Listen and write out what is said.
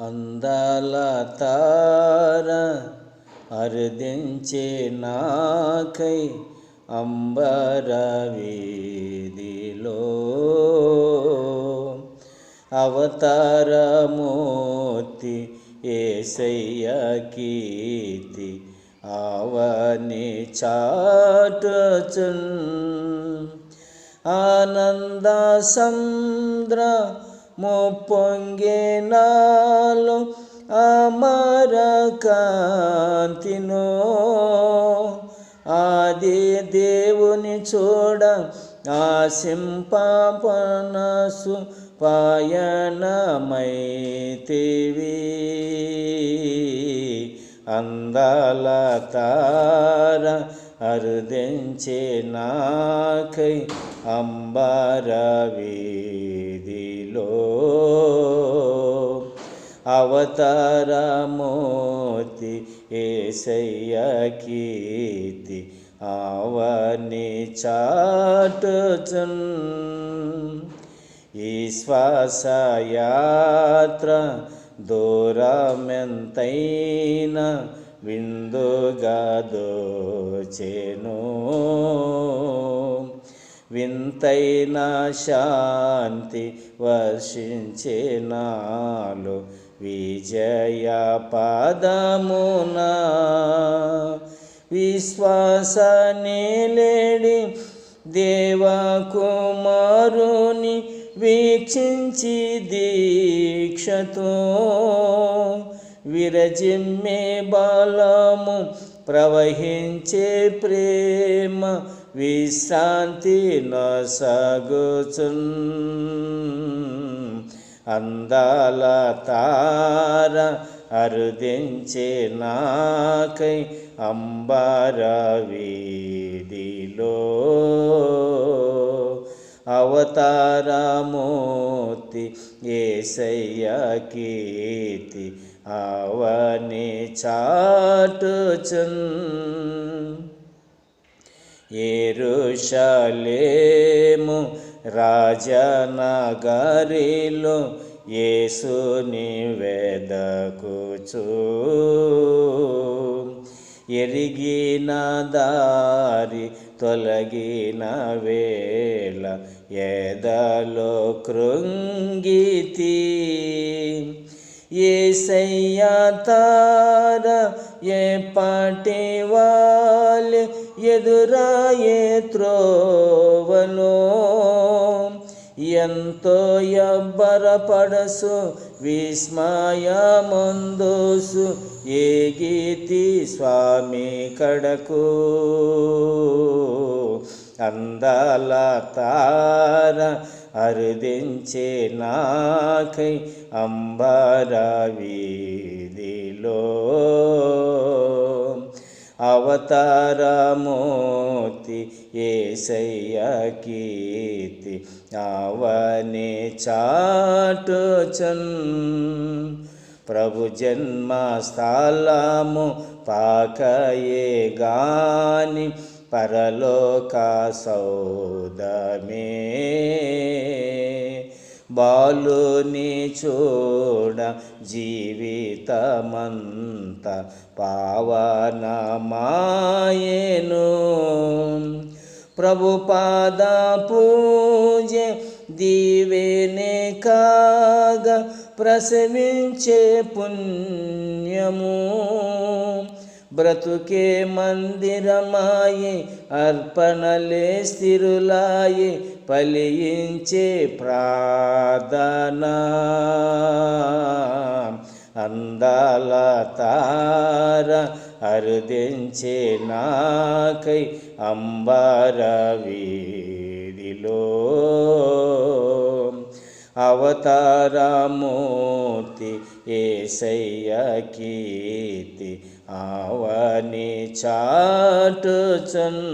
అందాల తార అరుదించే నాకై అంబర వీధిలో. అవతారమూర్తి ఏసయ్య కీర్తి ఆవని చాటచున్. ఆనంద సంద్ర మొప్పొంగేనాలు అమర కాంతినో ఆది దేవుని చూడ ఆశింపాపనసు పాయనమైతివి. అందాల తార అరుదెంచే నాకై అంబర వీధిలో అవతారమూర్తి ఏసయ్య కీర్తి ఆవని చాటుచున్. ఈ శ్వాసయాత్ర దూరమెంతైనా విందుగా దోచెను వింతైన శాంతి వర్షించే నాలు విజయ పదమున. విశ్వాస నేలేడి దేవకుమారుని వీక్షించి దీక్షతో. విరజిమ్మే బలము ప్రవహించే ప్రేమ విశ్రాంతి నసగుచున్. అందాల తార అరుదించే నాకై అంబర వీధిలో. అవతారమూర్తి ఏసయ్య కీర్తి అవని చాటుచున్. ఏరుషలేము రాజనగరిలో యేసుని వెదకుచు. ఎరిగిన దారి తొలగిన వేళ ఎదలో కృంగితి. ఏసయ్యా తార ఏ పాటి వాళ్ళే ఎదురాయే త్రోవలో ఎంతో ఎబ్బరపడసు ఏ గీతి స్వామి కడకు. అందాల తార అరుదించే నాకై అంబర వీధిలో అవతారమూర్తి ఏసయ్య కీర్తి అవని చాటుచన్. ప్రభు జన్మ స్థలము పాకయే గాని పరలోక సౌదమే. బాలుని చూడ జీవితమంత పావనమాయను. ప్రభు ప్రభుపాద పూజ దీవేనే కాగా ప్రసవించే పుణ్యము. బ్రతుకే మందిరమాయి అర్పణలే స్థిరులాయి పలియించే ప్రార్థన. అందాల తార అరుదించే నాకై అంబర వీధిలో. అవతారమూర్తి ఏసయ్య కీర్తి ఆవని చాటుచన్.